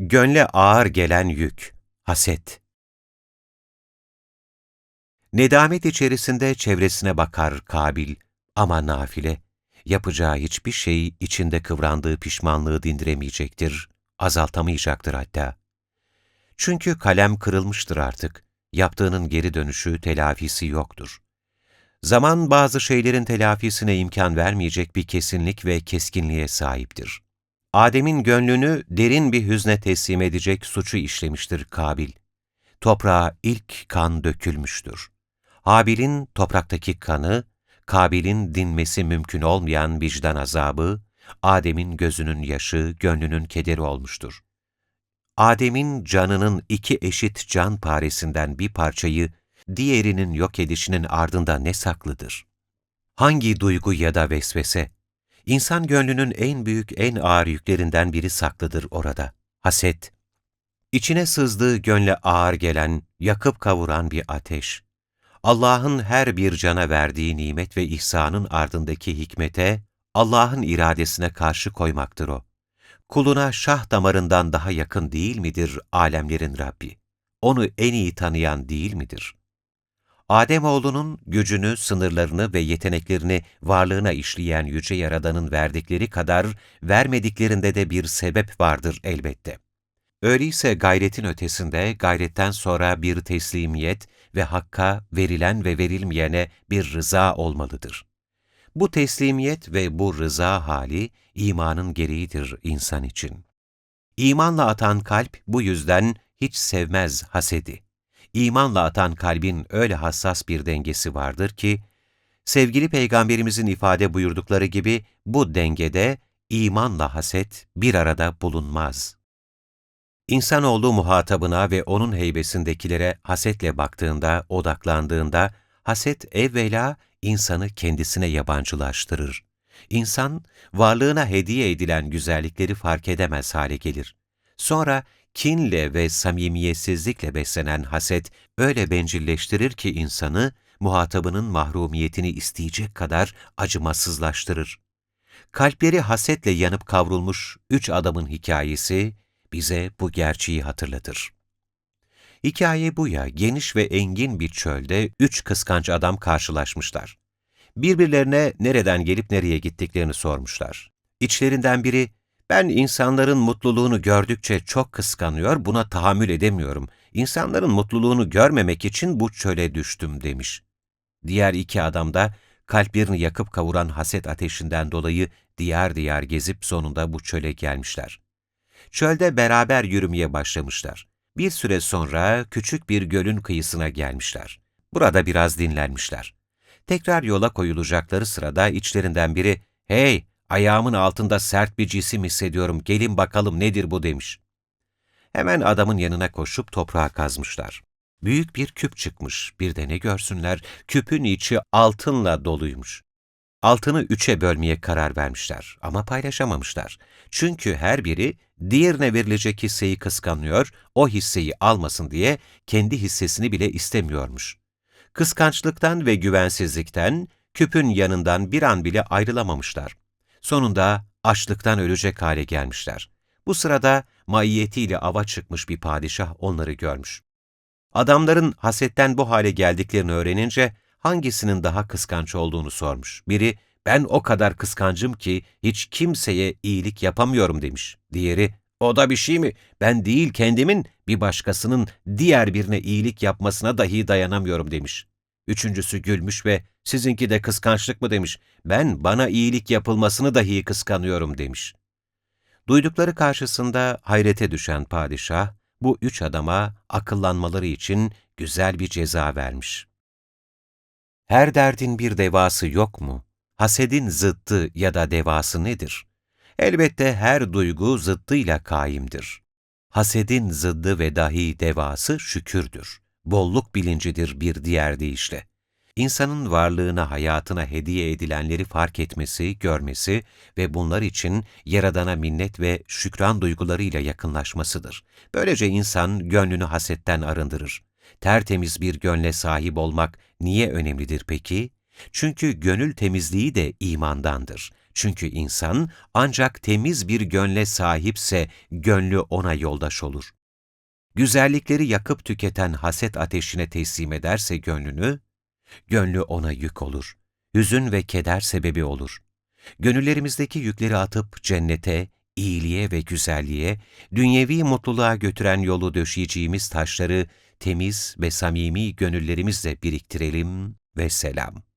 Gönle ağır gelen yük, haset. Nedamet içerisinde çevresine bakar Kabil ama nafile, yapacağı hiçbir şey içinde kıvrandığı pişmanlığı dindiremeyecektir, azaltamayacaktır hatta. Çünkü kalem kırılmıştır artık, yaptığının geri dönüşü, telafisi yoktur. Zaman bazı şeylerin telafisine imkan vermeyecek bir kesinlik ve keskinliğe sahiptir. Adem'in gönlünü derin bir hüzne teslim edecek suçu işlemiştir Kabil. Toprağa ilk kan dökülmüştür. Habil'in topraktaki kanı, Kabil'in dinmesi mümkün olmayan vicdan azabı, Adem'in gözünün yaşı, gönlünün kederi olmuştur. Adem'in canının iki eşit can paresinden bir parçayı diğerinin yok edişinin ardında ne saklıdır? Hangi duygu ya da vesvese? İnsan gönlünün en büyük, en ağır yüklerinden biri saklıdır orada. Haset. İçine sızdığı gönle ağır gelen, yakıp kavuran bir ateş. Allah'ın her bir cana verdiği nimet ve ihsanın ardındaki hikmete, Allah'ın iradesine karşı koymaktır o. Kuluna şah damarından daha yakın değil midir alemlerin Rabbi? Onu en iyi tanıyan değil midir? Ademoğlunun gücünü, sınırlarını ve yeteneklerini varlığına işleyen Yüce Yaradan'ın verdikleri kadar vermediklerinde de bir sebep vardır elbette. Öyleyse gayretin ötesinde gayretten sonra bir teslimiyet ve hakka verilen ve verilmeyene bir rıza olmalıdır. Bu teslimiyet ve bu rıza hali imanın gereğidir insan için. İmanla atan kalp bu yüzden hiç sevmez hasedi. İmanla atan kalbin öyle hassas bir dengesi vardır ki, sevgili Peygamberimizin ifade buyurdukları gibi bu dengede imanla haset bir arada bulunmaz. İnsanoğlu muhatabına ve onun heybesindekilere hasetle baktığında, odaklandığında, haset evvela insanı kendisine yabancılaştırır. İnsan, varlığına hediye edilen güzellikleri fark edemez hale gelir. Sonra kinle ve samimiyetsizlikle beslenen haset öyle bencilleştirir ki insanı, muhatabının mahrumiyetini isteyecek kadar acımasızlaştırır. Kalpleri hasetle yanıp kavrulmuş üç adamın hikayesi bize bu gerçeği hatırlatır. Hikaye bu ya, geniş ve engin bir çölde üç kıskanç adam karşılaşmışlar. Birbirlerine nereden gelip nereye gittiklerini sormuşlar. İçlerinden biri, ben insanların mutluluğunu gördükçe çok kıskanıyor, buna tahammül edemiyorum. İnsanların mutluluğunu görmemek için bu çöle düştüm demiş. Diğer iki adam da kalplerini yakıp kavuran haset ateşinden dolayı diyar diyar gezip sonunda bu çöle gelmişler. Çölde beraber yürümeye başlamışlar. Bir süre sonra küçük bir gölün kıyısına gelmişler. Burada biraz dinlenmişler. Tekrar yola koyulacakları sırada içlerinden biri, ''Hey, ayağımın altında sert bir cisim hissediyorum, gelin bakalım nedir bu?'' demiş. Hemen adamın yanına koşup toprağa kazmışlar. Büyük bir küp çıkmış, bir de ne görsünler, küpün içi altınla doluymuş. Altını üçe bölmeye karar vermişler ama paylaşamamışlar. Çünkü her biri diğerine verilecek hisseyi kıskanıyor, o hisseyi almasın diye kendi hissesini bile istemiyormuş. Kıskançlıktan ve güvensizlikten küpün yanından bir an bile ayrılamamışlar. Sonunda açlıktan ölecek hale gelmişler. Bu sırada maiyetiyle ava çıkmış bir padişah onları görmüş. Adamların hasetten bu hale geldiklerini öğrenince hangisinin daha kıskanç olduğunu sormuş. Biri, ben o kadar kıskancım ki hiç kimseye iyilik yapamıyorum demiş. Diğeri, o da bir şey mi? Ben değil kendimin bir başkasının diğer birine iyilik yapmasına dahi dayanamıyorum demiş. Üçüncüsü gülmüş ve sizinki de kıskançlık mı demiş. Ben bana iyilik yapılmasını dahi kıskanıyorum demiş. Duydukları karşısında hayrete düşen padişah, bu üç adama akıllanmaları için güzel bir ceza vermiş. Her derdin bir devası yok mu? Hasedin zıttı ya da devası nedir? Elbette her duygu zıttıyla kaimdir. Hasedin zıddı ve dahi devası şükürdür. Bolluk bilincidir bir diğer deyişle. İnsanın varlığına, hayatına hediye edilenleri fark etmesi, görmesi ve bunlar için Yaradan'a minnet ve şükran duygularıyla yakınlaşmasıdır. Böylece insan gönlünü hasetten arındırır. Tertemiz bir gönle sahip olmak niye önemlidir peki? Çünkü gönül temizliği de imandandır. Çünkü insan ancak temiz bir gönle sahipse gönlü ona yoldaş olur. Güzellikleri yakıp tüketen haset ateşine teslim ederse gönlünü, gönlü ona yük olur. Hüzün ve keder sebebi olur. Gönüllerimizdeki yükleri atıp cennete, iyiliğe ve güzelliğe, dünyevi mutluluğa götüren yolu döşeyeceğimiz taşları temiz ve samimi gönüllerimizle biriktirelim ve selam.